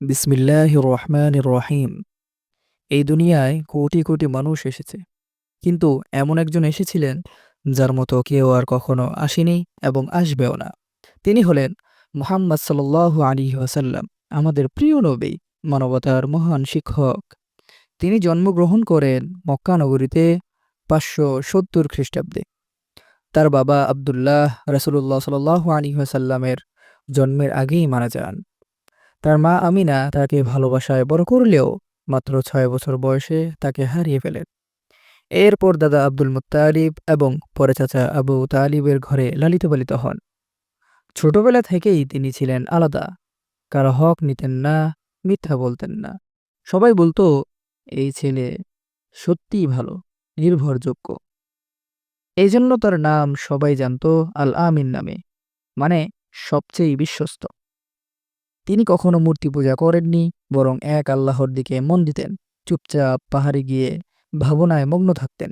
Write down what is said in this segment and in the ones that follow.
বিসমিল্লাহ রহমান রহিম। এই দুনিয়ায় কোটি কোটি মানুষ এসেছে। কিন্তু এমন একজন এসেছিলেন যার মতো কেউ আর কখনো আসেনি এবং আসবেও না। তিনি হলেন মোহাম্মদ সাল আলী ওয়াসাল্লাম, আমাদের প্রিয় নবী, মানবতার মহান শিক্ষক। তিনি জন্মগ্রহণ করেন মক্কা নগরীতে পাঁচশো সত্তর খ্রিস্টাব্দে। তার বাবা আবদুল্লাহ রসুল্লাহ সাল আলী ওয়াসাল্লামের জন্মের আগেই মারা যান। তার মা আমিনা তাকে ভালোবাসায় বড় করলেও মাত্র ছয় বছর বয়সে তাকে হারিয়ে ফেলেন এরপর দাদা আব্দুল মুত্তালিব এবং পরে চাচা আবু তালিবের ঘরে লালিত পালিত হন। ছোটবেলা থেকেই তিনি ছিলেন আলাদা। কারও হক নিতেন না, মিথ্যা বলতেন না। সবাই বলতো, এই ছেলে সত্যিই ভালো, নির্ভরযোগ্য। এই জন্য তার নাম সবাই জানত আল আমিন নামে মানে সবচেয়ে বিশ্বস্ত। তিনি কখনো মূর্তি পূজা করেননি, বরং এক আল্লাহর দিকে মন দিতেন, চুপচাপ পাহাড়ে গিয়ে ভাবনায় মগ্ন থাকতেন।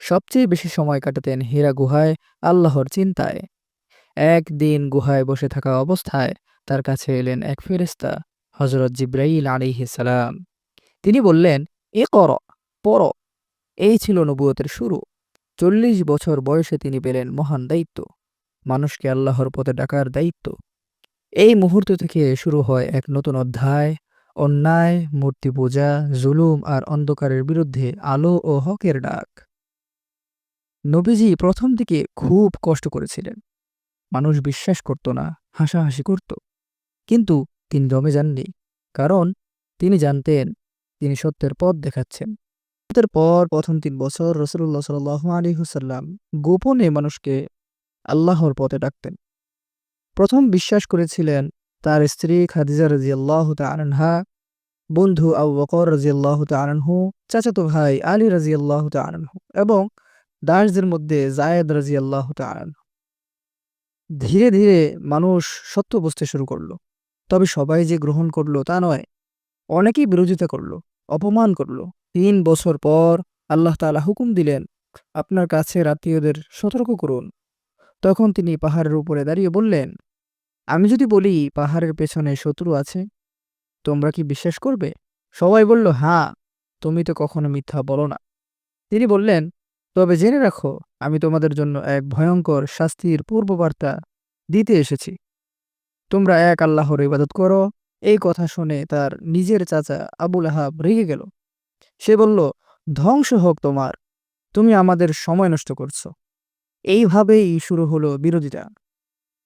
সবচেয়ে বেশি সময় কাটাতেন হীরা গুহায় আল্লাহর চিন্তায়। একদিন গুহায় বসে থাকা অবস্থায় তার কাছে এলেন এক ফেরেস্তা হজরত জিব্রাইল সালাম। তিনি বললেন এ কর পর এই ছিল নবুয়তের শুরু। চল্লিশ বছর বয়সে তিনি পেলেন মহান দায়িত্ব। মানুষকে আল্লাহর পথে ডাকার দায়িত্ব। এই মুহূর্ত থেকে শুরু হয় এক নতুন অধ্যায়, অন্যায়, মূর্তি পূজা, জুলুম আর অন্ধকারের বিরুদ্ধে আলো ও হকের ডাক। নবীজি প্রথম দিকে খুব কষ্ট করেছিলেন। মানুষ বিশ্বাস করত না, হাসাহাসি করত। কিন্তু তিনি দমে যাননি, কারণ তিনি জানতেন তিনি সত্যের পথ দেখাচ্ছেন। সত্যের পর প্রথম তিন বছর রসুল্লাহ সাল আলী হুসাল্লাম গোপনে মানুষকে আল্লাহর পথে ডাকতেন। প্রথম বিশ্বাস করেছিলেন তার স্ত্রী খাদিজা রাজিয়াল্লাহ আনহা, বন্ধু আবু বকর রাজিয়াল্লাহ আনহু, চাচাতো ভাই আলী রাজিয়াল্লাহ আনহু এবং দাসদের মধ্যে জায়েদ রাজিয়াল্লাহ আনহু। ধীরে ধীরে মানুষ সত্য বুঝতে শুরু করল। তবে সবাই যে গ্রহণ করল তা নয়, অনেকেই বিরোধিতা করল, অপমান করল। তিন বছর পর আল্লাহ তালা হুকুম দিলেন, আপনার কাছে আত্মীয়দের সতর্ক করুন। তখন তিনি পাহাড়ের উপরে দাঁড়িয়ে বললেন, আমি যদি বলি পাহাড়ের পেছনে শত্রু আছে, তোমরা কি বিশ্বাস করবে? সবাই বলল হ্যাঁ তুমি তো কখনো মিথ্যা বলো না। তিনি বললেন, তবে জেনে রাখো, আমি তোমাদের জন্য এক ভয়ঙ্কর শাস্তির পূর্ববার্তা দিতে এসেছি। তোমরা এক আল্লাহর ইবাদত করো। এই কথা শুনে তার নিজের চাচা আবুল আহাব রেগে গেল। সে বলল, ধ্বংস হোক তোমার, তুমি আমাদের সময় নষ্ট করছ। এইভাবেই শুরু হলো বিরোধিতা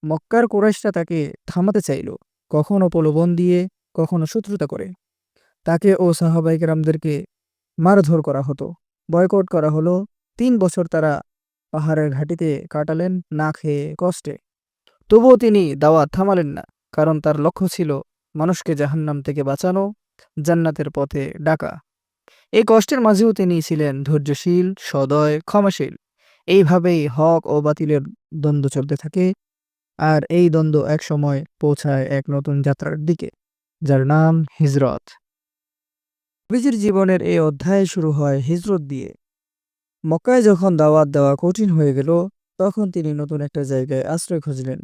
মক্কার কোরাইশরা তাকে থামাতে চাইল, কখনো প্রলোভন দিয়ে, কখনো শত্রুতা করে। তাকে ও সাহাবাইকেরামদেরকে মারধর করা হতো, বয়কট করা হলো। তিন বছর তারা পাহাড়ের ঘাটিতে কাটালেন, না খেয়ে কষ্টে। তবুও তিনি দাওয়াত থামালেন না, কারণ তার লক্ষ্য ছিল মানুষকে জাহান্নাম থেকে বাঁচানো, জান্নাতের পথে ডাকা। এই কষ্টের মাঝেও তিনি ছিলেন ধৈর্যশীল, সদয়, ক্ষমাশীল। এইভাবেই হক ও বাতিলের দ্বন্দ্ব চলতে থাকে। আর এই দ্বন্দ্ব এক সময় পৌঁছায় এক নতুন যাত্রার দিকে, যার নাম হিজরত। নবীজির জীবনের এই অধ্যায় শুরু হয় হিজরত দিয়ে। মক্কায় যখন দাওয়াত দেওয়া কঠিন হয়ে গেল, তখন তিনি নতুন একটা জায়গায় আশ্রয় খুঁজলেন।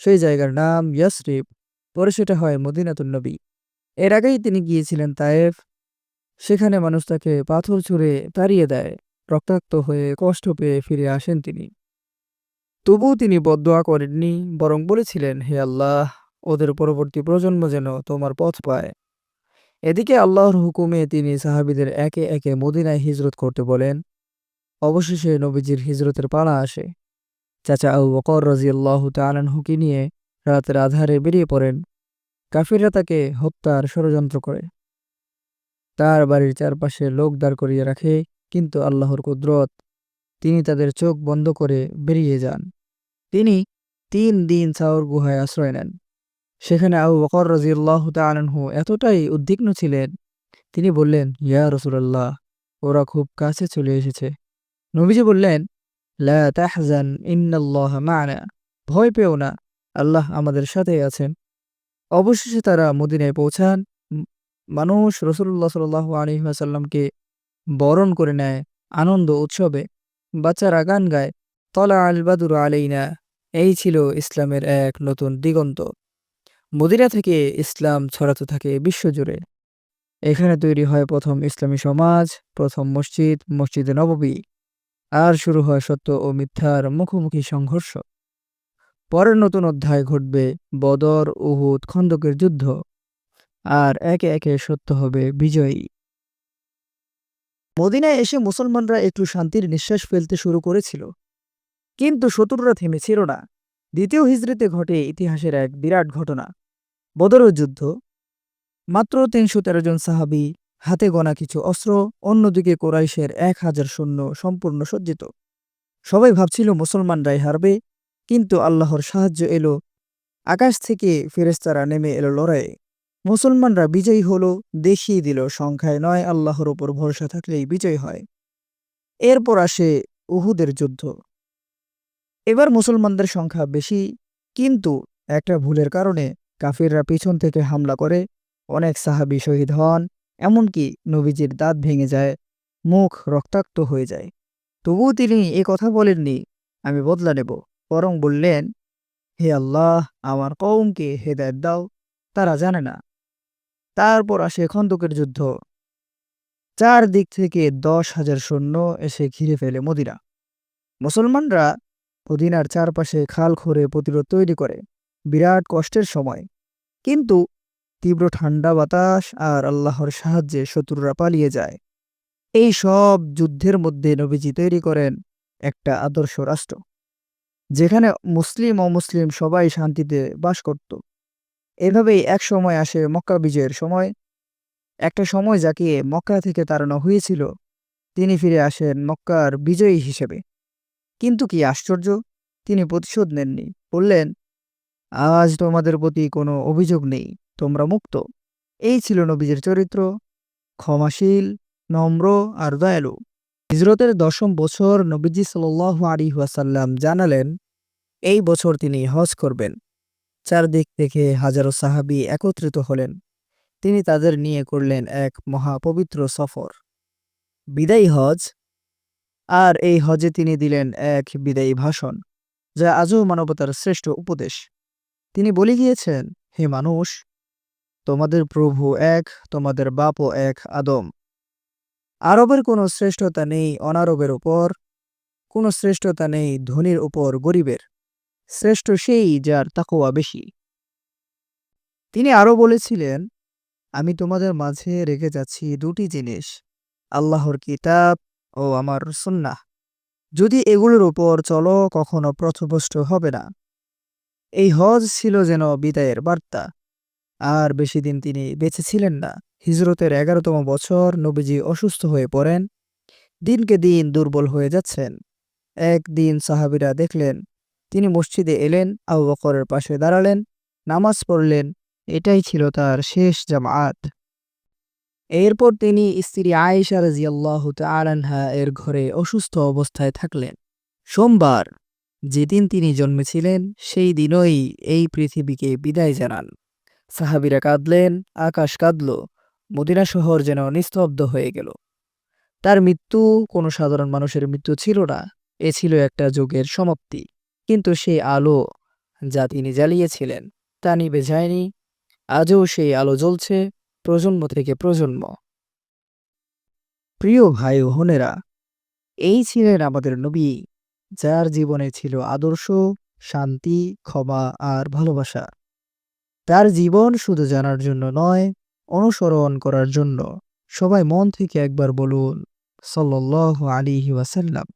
সেই জায়গার নাম ইয়াসরিফ, পরে সেটা হয় মদিনাতুল নবী। এর আগেই তিনি গিয়েছিলেন তায়েফ। সেখানে মানুষ তাকে পাথর ছুঁড়ে তাড়িয়ে দেয়। রক্তাক্ত হয়ে কষ্ট পেয়ে ফিরে আসেন তিনি। তবুও তিনি বদোয়া করেননি, বরং বলেছিলেন, হে আল্লাহ, ওদের পরবর্তী প্রজন্ম যেন তোমার পথ পায়। এদিকে আল্লাহর হুকুমে তিনি সাহাবিদের একে একে মদিনায় হিজরত করতে বলেন। অবশেষে নবীজির হিজরতের পালা আসে। চাচা আউ বকর রাজিয়াল্লাহ তালানহুকে নিয়ে রাতের আধারে বেরিয়ে পড়েন। কাফিররা তাকে হত্যার ষড়যন্ত্র করে। তার বাড়ির চারপাশে লোক দাঁড় করিয়ে রাখে। কিন্তু আল্লাহর কুদরত। তিনি তাদের চোখ বন্ধ করে বেরিয়ে যান। তিনি তিন দিন সাউর গুহায় আশ্রয় নেন। সেখানে আবু বকর রাজিউল্লাহ তালহু এতটাই উদ্বিগ্ন ছিলেন। তিনি বললেন, ইয়া রসুল্লাহ ওরা খুব কাছে চলে এসেছে। নবীজি বললেন, লা ইন্নাল্লাহ মানা। ভয় পেও না, আল্লাহ আমাদের সাথে আছেন। অবশেষে তারা মদিনায় পৌঁছান। মানুষ রসুল্লাহ সাল আলহিহাসাল্লামকে বরণ করে নেয় আনন্দ উৎসবে। বাচ্চারা গান গায়, তলা আল বাদুর আলাইনা এই ছিল ইসলামের এক নতুন দিগন্ত। মদিনা থেকে ইসলাম ছড়াতে থাকে বিশ্বজুড়ে। এখানে তৈরি হয় প্রথম ইসলামী সমাজ, প্রথম মসজিদ, মসজিদে নববী। আর শুরু হয় সত্য ও মিথ্যার মুখোমুখি সংঘর্ষ। পরের নতুন অধ্যায় ঘটবে বদর, উহুদ খন্দকের যুদ্ধ। আর একে একে সত্য হবে বিজয়ী। মদিনায় এসে মুসলমানরা একটু শান্তির নিঃশ্বাস ফেলতে শুরু করেছিল। কিন্তু শত্রুরা থেমেছিল না। দ্বিতীয় হিজড়িতে ঘটে ইতিহাসের এক বিরাট ঘটনা। বদর যুদ্ধ। মাত্র তিনশো তেরো জন সাহাবি হাতে গোনা কিছু অস্ত্র, অন্যদিকে কোরাইশের এক হাজার সৈন্য সম্পূর্ণ সজ্জিত। সবাই ভাবছিল মুসলমানরাই হারবে, কিন্তু আল্লাহর সাহায্য এলো। আকাশ থেকে ফেরেস্তারা নেমে এলো লড়াইয়ে। মুসলমানরা বিজয়ী হলো দেখিয়ে দিল সংখ্যায় নয়, আল্লাহর ওপর ভরসা থাকলেই বিজয় হয়। এরপর আসে উহুদের যুদ্ধ। এবার মুসলমানদের সংখ্যা বেশি, কিন্তু একটা ভুলের কারণে কাফিররা পিছন থেকে হামলা করে, অনেক সাহাবি শহীদ হন, এমনকি নবীজির দাঁত ভেঙে যায়, মুখ রক্তাক্ত হয়ে যায়। তবুও তিনি এ কথা বলেননি, আমি বদলা নেব। বরং বললেন, হে আল্লাহ, আমার কৌমকে হেদায়ত দাও, তারা জানে না। তারপর আসে খন্দকের যুদ্ধ। চার দিক থেকে দশ হাজার সৈন্য এসে ঘিরে ফেলে মদিনা। মুসলমানরা মদিনার চারপাশে খাল খোরে প্রতিরোধ তৈরি করে। বিরাট কষ্টের সময়। কিন্তু তীব্র ঠান্ডা বাতাস আর আল্লাহর সাহায্যে শত্রুরা পালিয়ে যায়। এই সব যুদ্ধের মধ্যে নবীজি তৈরি করেন একটা আদর্শ রাষ্ট্র। যেখানে মুসলিম অমুসলিম সবাই শান্তিতে বাস করত। এভাবেই এক সময় আসে মক্কা বিজয়ের সময়। একটা সময় যাকে মক্কা থেকে তাড়ানো হয়েছিল, তিনি ফিরে আসেন মক্কার বিজয়ী হিসেবে। কিন্তু কি আশ্চর্য, তিনি প্রতিশোধ নেননি, বললেন, আজ তোমাদের প্রতি কোনো অভিযোগ নেই, তোমরা মুক্ত। এই ছিল নবীজের চরিত্র, ক্ষমাশীল, নম্র আর দয়ালু। হিজরতের দশম বছর নবীজি সাল আলী ওয়াসাল্লাম জানালেন, এই বছর তিনি হজ করবেন। চারদিক থেকে হাজারো সাহাবি একত্রিত হলেন। তিনি তাদের নিয়ে করলেন এক মহাপবিত্র সফর। বিদায়ী হজ। আর এই হজে তিনি দিলেন এক বিদায়ী ভাষণ, যা আজও মানবতার শ্রেষ্ঠ উপদেশ। তিনি বলে গিয়েছেন, হে মানুষ, তোমাদের প্রভু এক, তোমাদের বাপও এক আদম। আরবের কোনো শ্রেষ্ঠতা নেই অনারবের উপর, কোনো শ্রেষ্ঠতা নেই ধনীর উপর গরিবের। শ্রেষ্ঠ সেই যার তাকোয়া বেশি। তিনি আরও বলেছিলেন, আমি তোমাদের মাঝে রেখে যাচ্ছি দুটি জিনিস, আল্লাহর কিতাব ও আমার সুন্নাহ। যদি এগুলোর উপর চলো, কখনো প্রথভষ্ট হবে না। এই হজ ছিল যেন বিদায়ের বার্তা। আর বেশি দিন তিনি বেঁচে ছিলেন না। হিজরতের এগারোতম বছর নবীজি অসুস্থ হয়ে পড়েন। দিনকে দিন দুর্বল হয়ে যাচ্ছেন। একদিন সাহাবিরা দেখলেন তিনি মসজিদে এলেন, আবু বকরের পাশে দাঁড়ালেন, নামাজ পড়লেন, এটাই ছিল তার শেষ জামাত। এরপর তিনি স্ত্রী আয়েশা রাজিয়াল্লাহ তালানহা এর ঘরে অসুস্থ অবস্থায় থাকলেন। সোমবার যেদিন তিনি জন্মেছিলেন, সেই দিনই এই পৃথিবীকে বিদায় জানান। সাহাবিরা কাঁদলেন, আকাশ কাঁদল, মদিনা শহর যেন নিস্তব্ধ হয়ে গেল। তার মৃত্যু কোনো সাধারণ মানুষের মৃত্যু ছিল না, এ ছিল একটা যুগের সমাপ্তি। কিন্তু সেই আলো যা তিনি জ্বালিয়েছিলেন তা নিবে যায়নি। আজও সেই আলো জ্বলছে প্রজন্ম থেকে প্রজন্ম। প্রিয় ভাই বোনেরা, এই ছিলেন আমাদের নবী, যার জীবনে ছিল আদর্শ, শান্তি, ক্ষমা আর ভালোবাসা। তার জীবন শুধু জানার জন্য নয়, অনুসরণ করার জন্য সবাই মন থেকে একবার বলুন সাল্লাহ আলী ওয়াসাল্লাম।